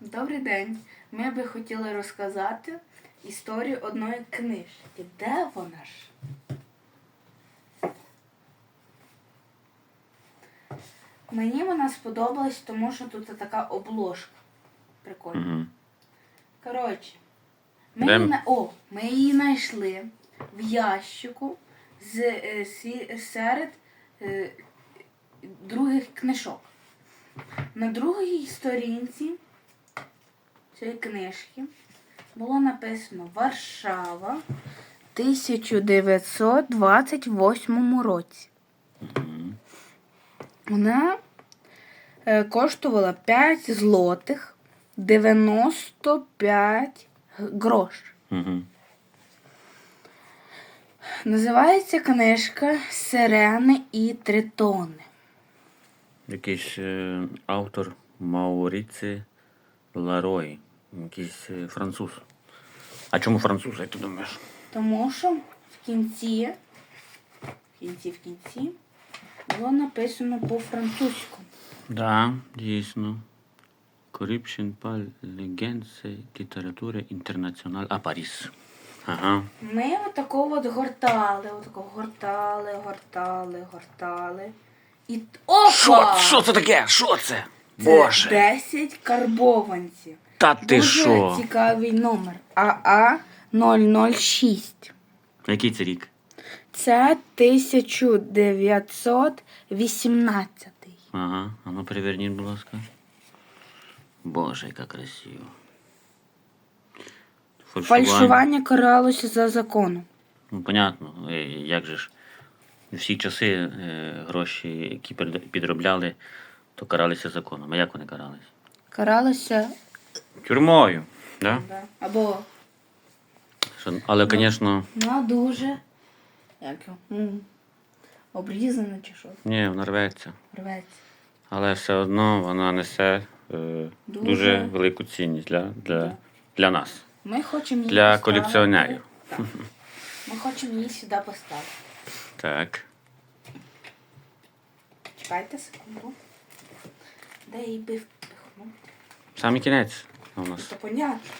Добрий день. Ми би хотіли розказати історію одної книжки. Де вона ж? Мені вона сподобалась, тому що тут така обложка. Прикольно. Угу. Коротше, ми Де її, м- на... О, ми її знайшли в ящику з, е, сі- серед е, других книжок. На другій сторінці цієї книжки було написано Варшава 1928 році. Вона е, коштувала 5 злотих 95 грош. Угу. Називається книжка Сирени і Тритони. Якийсь е, автор Мауріці Ларой. Якийсь е, француз. А чому француз, як ти думаєш? Тому що в кінці, в кінці, в кінці було написано по-французькому. Да, дійсно. Corruption par legence літератури інтернаціонал а Паріс. Ага. Ми отако от гортали, отако гортали, гортали, гортали. І опа! Що? Що це таке? Що це? Це 10 карбованців. Та ти Дуже що? цікавий номер. АА 006. Який це рік? Це 1918. Ага, а ну переверніть, будь ласка. Боже, яка красиво. Фальшування каралося за законом. Ну, понятно, е, як же ж. Всі часи е, гроші, які перед- підробляли, то каралися законом. А як вони каралися? Каралося Тюрмою. Да? да, або Що- Але, звісно, на дуже як його, м, обрізане чи що. ні, вона рветься. Рветься. Але все одно вона несе е, дуже... Дуже. велику цінність для, для, Да. для нас, Ми хочемо її для поставити- колекціонерів. Так. Ми хочемо її сюди поставити. Так. Чекайте секунду. Де її би впихнути? Саме кінець у нас. То понятно.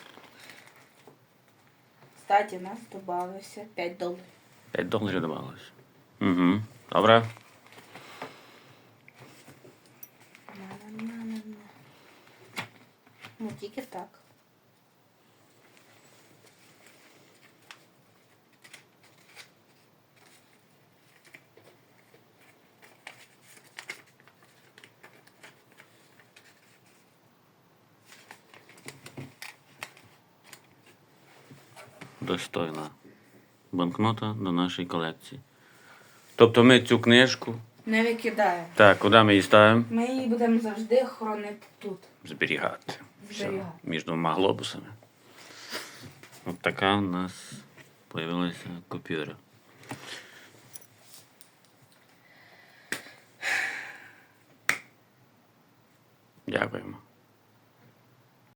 Кстати, у нас додався 5 доларів. 5 доларів додавалось. Угу. Добре. На-на-на-на-на. Ну, тільки так. Достойна банкнота до нашої колекції. Тобто ми цю книжку. Не викидаємо. Так, куди ми її ставимо? Ми її будемо завжди хоронити тут. Зберігати. Все, Зберігати. між двома глобусами. От така у нас з'явилася купюра. Дякуємо.